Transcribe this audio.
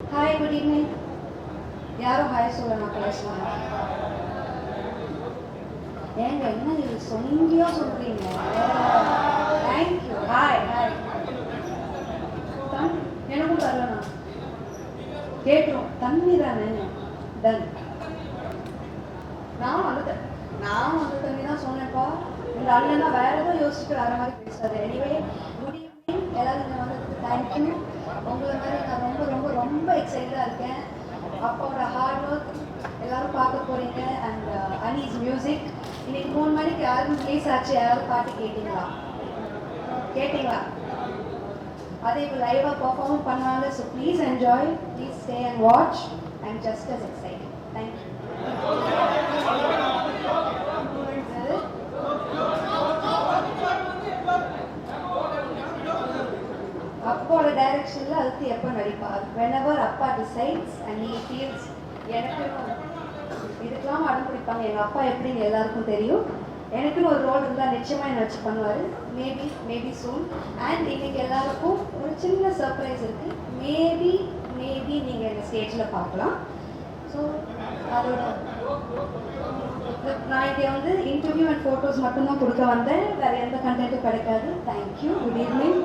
Hi good evening யாரும் hi சொல்ல நான் ஏங்க என்ன இது? சொங்கியோ சொல்றீங்க? தேங்க்யூ ஹாய் ஹாய் எனக்கும் தரணும் கேட்குறோம். தண்ணி தானே டன் நான் வந்து நான் வந்து தண்ணி தான் சொன்னேன்ப்பா. இந்த அண்ணன் வேற ஏதோ யோசிச்சுட்டு வர மாதிரி பேசாது எனிவே குட் ஈவினிங் எல்லாரும் வந்து தேங்க்யூ உங்களை மாதிரி நான் ரொம்ப ரொம்ப ரொம்ப எக்ஸைட்டாக இருக்கேன். அப்பாவோட ஹார்ட் ஒர்க் எல்லாரும் பார்க்க போறீங்க. அண்ட் அனீஸ் மியூசிக் இன்னைக்கு மூணு மணிக்கு யாரும் ரிலீஸ் ஆச்சு. யாரும் பாட்டு கேட்டீங்களா? கேட்டீங்களா? அதே இப்போ லைவாக பர்ஃபார்ம் பண்ணுவாங்க. So please enjoy please stay and watch and just as excite thank you அப்பாவோட டைரக்ஷன்ல அடுத்து எப்போ நடிப்பார் வெனவர் அப்பா டிசைட்ஸ் அண்ட் ஹீ ஃபீல்ஸ் எனக்கு இதுக்கெல்லாம் அடம் பிடிப்பாங்க. எங்கள் அப்பா எப்படின்னு எல்லாருக்கும் தெரியும். எனக்குன்னு ஒரு ரோல் இருந்தால் நிச்சயமாக என்ன வச்சு பண்ணுவார்? மேபி மேபி சூன் அண்ட் இன்னைக்கு எல்லாருக்கும் ஒரு சின்ன சர்ப்ரைஸ் இருக்குது மேபி மேபி நீங்கள் எங்கள் ஸ்டேஜில் பார்க்கலாம். ஸோ அதோட நான் இங்கே வந்து இன்டர்வியூ அண்ட் ஃபோட்டோஸ் மட்டும்தான் கொடுக்க வந்தேன். வேறு எந்த கண்டென்ட்டும் கிடைக்காது. Thank you good evening